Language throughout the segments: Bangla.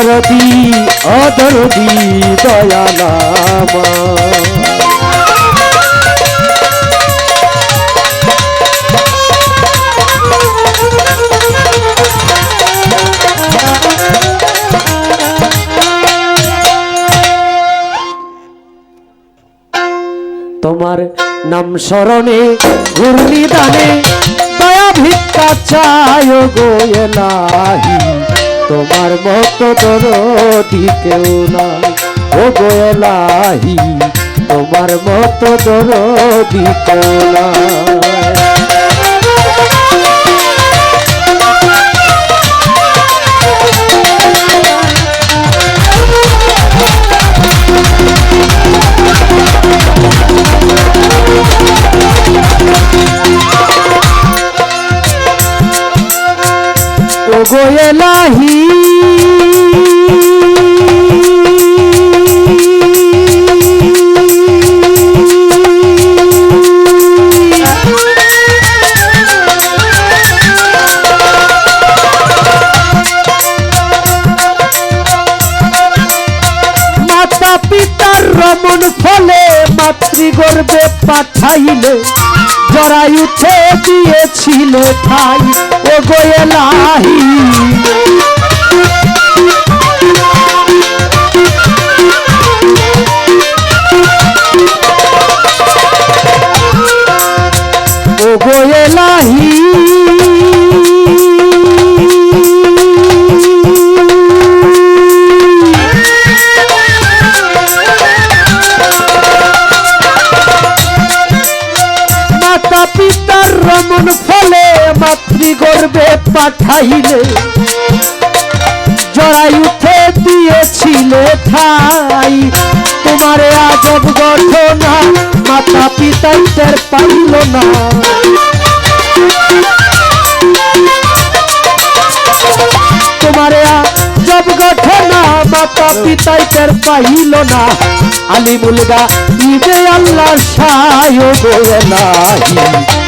দরদি অদরদি দয়ালামা তোমার নাম স্মরণে ঘূর্ণি দানে দয়া ভিক্ষা চায় গো তোমার মতো দরদি কেউ নাই। ও গো এলাহি তোমার মতো দরদি কেউ নাই। জরায়ুতে দিয়েছিল ঠাই ও গোয়েলাহি পাঠাইলে জড়াইউতে দিয়েছিলে ঠাই। তোমার আজব ঘটনা মাতা পিতাই টের পাইল না। তোমার আজব ঘটনা মাতা পিতাই টের পাইল না। আলিমুল গা ইবে আল্লাহ সায় গোয়েলাহি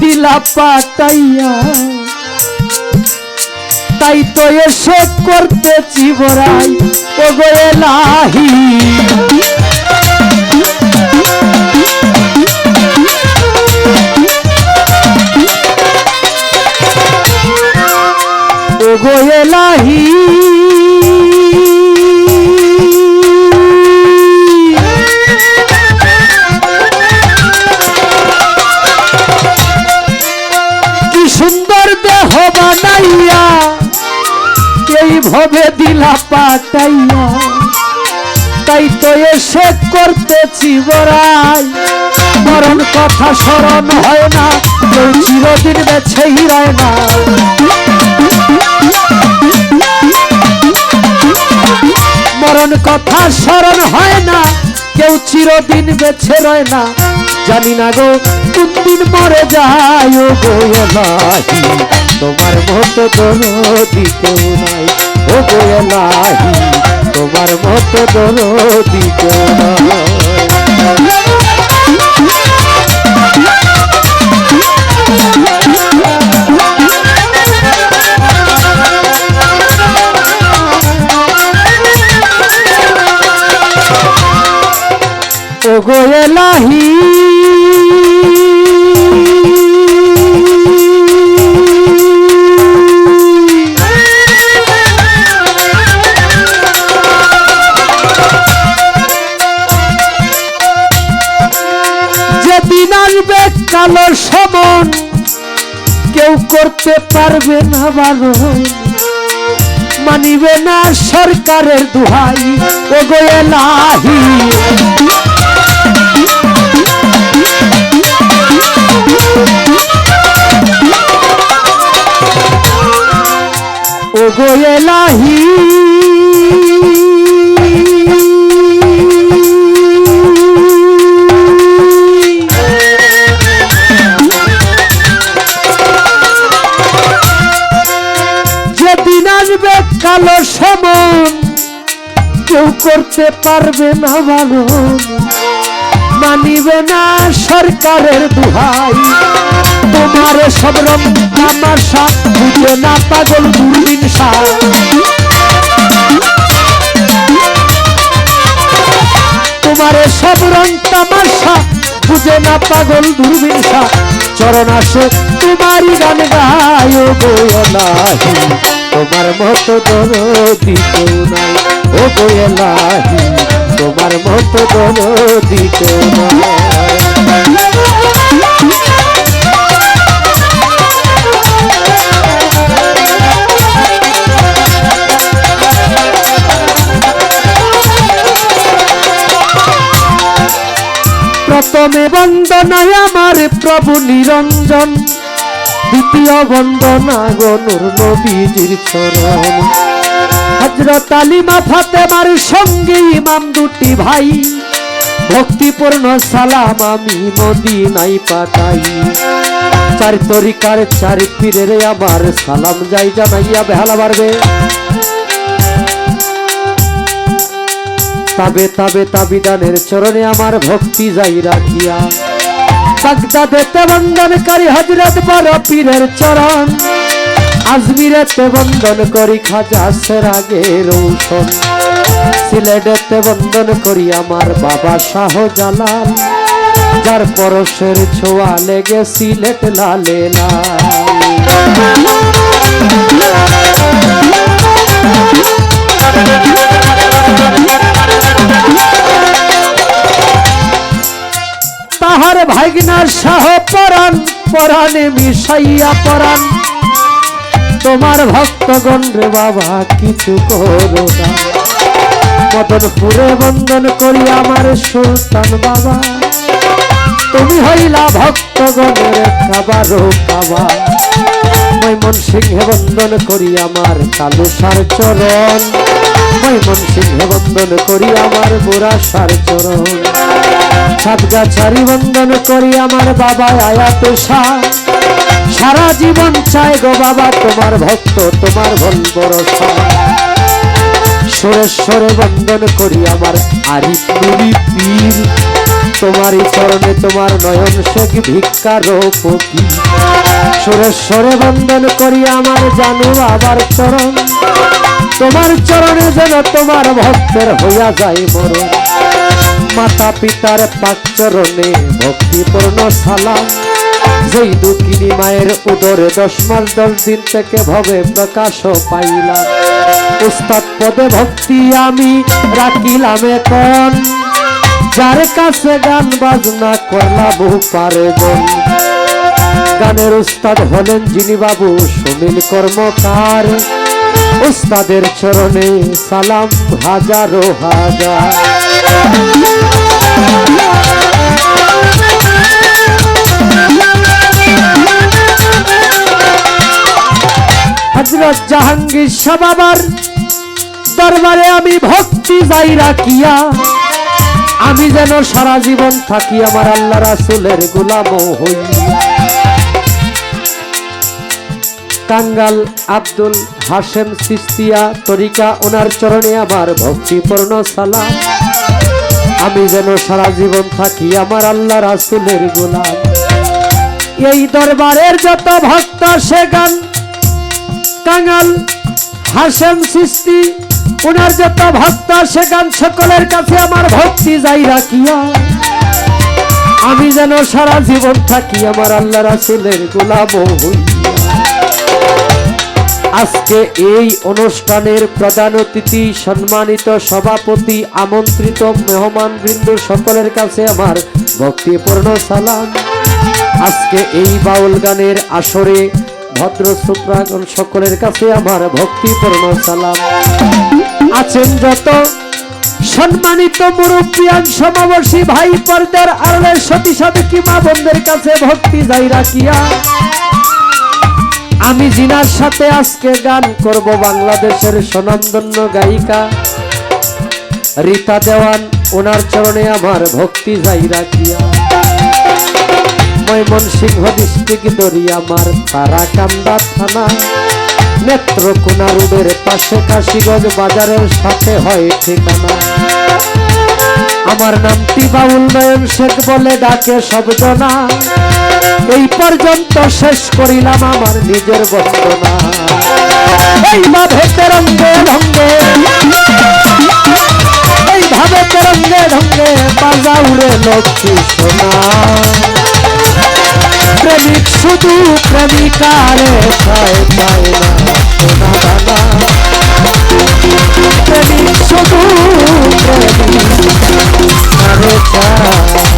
দিলা পাটাইয়া তাই তো এসে করতে চিবরাই ও গোয়েলাহি ও গোয়েলাহি কি করতেছি বড়াই। মরণ কথা স্মরণ হয় না, কেউ চিরদিন বেছেই রয় না। মরণ কথা স্মরণ হয় না, কেউ চিরদিন বেছে রয় না। জানি না গো, কোন দিন মরে যায়, ও গোয়েলাহি তোমার মতো দরদি কেউ নাই, ও গোয়েলাহি তোমার মতো দরদি কেউ করতে পারবে না বারণ মানিবে না সরকারের দুহাই। ও গোয়ে নাহি ও গোয়ে এলাহি। করতে পারবে না বারণ মানিবে না সরকারের দুহাই। তোমার সব রং তামাশা, বুঝে না পাগল দূরবীন তোমার সব রং না পাগল দূরবীন চরণ আসে তোমারই গান গায় গোয়লাহি তোমার মতো দরদি কেউ নাই। ও গোয়লাহি তোমার মতো দরদি কেউ প্রথমে বন্দনায় আমার প্রভু নিরঞ্জন, দ্বিতীয় বন্দনা গনুর নবীজির চরণ। হজরত আলিমা ফাতেমার সঙ্গে ইমাম দুটি ভাই। ভক্তিপূর্ণ সালাম আমি মদিনাই পাঠাই। চার তরিকার চার পীরের আমার সালাম যাই জানাইয়া বেহালা বাড়বে। তবে তবে তাবিদানের চরণে আমার ভক্তি যাই রাখিয়া। বাগদাদেতে বন্দনকারী হজরত বড় পীরের চরণ। আজমিরেতে বন্দন করি খাজা সেরাগে রৌশন সিলেটেতে বন্দন করি আমার বাবা শাহ জালাল যার পরশের ছোঁয়া লেগে সিলেট লাল। তাহার ভাগনার শাহ পরাণ, পরাণে মিশাইয়া পরাণ। তোমার ভক্তগণ রে বাবা, কিছু করো না। মদনপুরে বন্দন করি আমার সুলতান বাবা। তুমি হইলা ভক্তগণের খাবারও খাবা মৈমন সিংহে বন্দন করি আমার কালু কালুসার চরণ। মৈমন সিংহে বন্দন করি আমার বুড়াসার চরণ। সাতগাছারি বন্দন করি আমার বাবা আয়াত শাহ সারা জীবন চাই গো বাবা তোমার ভক্ত, তোমার ভল ভরসা সুরেশ্বরে বন্দন করি আমার আরিফ নুরি পীর। তোমারই চরণে তোমার নয়ন শেখ ভিক্ষার পতি সুরেশ্বরে বন্দন করি আমার জানু আবার চরণ। তোমার চরণে যেন তোমার ভক্তের হইয়া যায় মরণ। মাতা পিতার পাক চরণে ভক্তিপূর্ণ সালাম। যেই দুঃখিনী মায়ের উদরে দশ মাস, দশ দিন থেকে ভবে প্রকাশ পাইলাম। উস্তাদ পদে ভক্তি আমি রাখিলাম এখন। যার কাছে গান বাজনা করলা বহু পারে গানের উস্তাদ হলেন যিনি বাবু সুনীল কর্মকার। উস্তাদের চরণে সালাম হাজারো হাজার। হজরত জাহাঙ্গীর শাহ বাবার দরবারে আমি ভক্তি যাই রাখিয়া। আমি যেন সারা জীবন থাকি আমার আল্লাহ রাসুলের গোলাম হই। কাঙ্গাল আব্দুল হাসেম সিস্তিয়া তরিকা, ওনার চরণে আমার ভক্তিপূর্ণ সালাম। আমি যেন সারা জীবন থাকি আমার আল্লাহ রাসুলের গোলাম। এই দরবারের যত ভক্ত, সে গান কাঙ্গাল হাসেম সৃষ্টি ওনার যত ভক্ত সেখান সকলের কাছে আমার ভক্তি যাই রাখিয়া। আমি যেন সারা জীবন থাকি আমার আল্লাহ রাসুলের গোলাম আজকে এই অনুষ্ঠানের প্রধান অতিথি, সম্মানিত সভাপতি, আমন্ত্রিত মেহমান বৃন্দ সকলের কাছে আমার ভক্তিপূর্ণ সালাম। আজকে এই বাউল গানের আসরে ভদ্র সুপ্রাগণ সকলের কাছে আমার ভক্তিপূর্ণ সালাম। আছেন যত সম্মানিত মুরব্বিয়ান সমাবসী ভাই পর্দার আড়ালের সতী সাধকী মা বোনদের কাছে ভক্তি যাই রাখিয়া। আমি জিনার সাথে আজকে গান করব বাংলাদেশের স্বনামধন্য গায়িকা। রীতা দেওয়ান, ওনার চরণে আমার ভক্তি যাই রাখিয়া। ময়মনসিংহ ডিস্ট্রিক্ট দরিয়া আমার তারাকান্দা থানা। নেত্রকোনা রোডের পাশে কাশিগঞ্জ বাজারের সাথে হয় ঠিকানা। আমার নামটি বাউল নয়ন শেখ বলে ডাকে সব জনা। এই পর্যন্ত শেষ করিলাম আমার নিজের বন্দনা। এইভাবে তেরঙ্গে ঢঙ্গে এইভাবে তেরঙ্গে ঢঙ্গে বাজা উড়ে লক্ষ্মী সোনা। প্রেমিক শুধু প্রেমিকারে পায় পায় না সোনা দানা প্রেমিক শুধু প্রেমিকারে পায়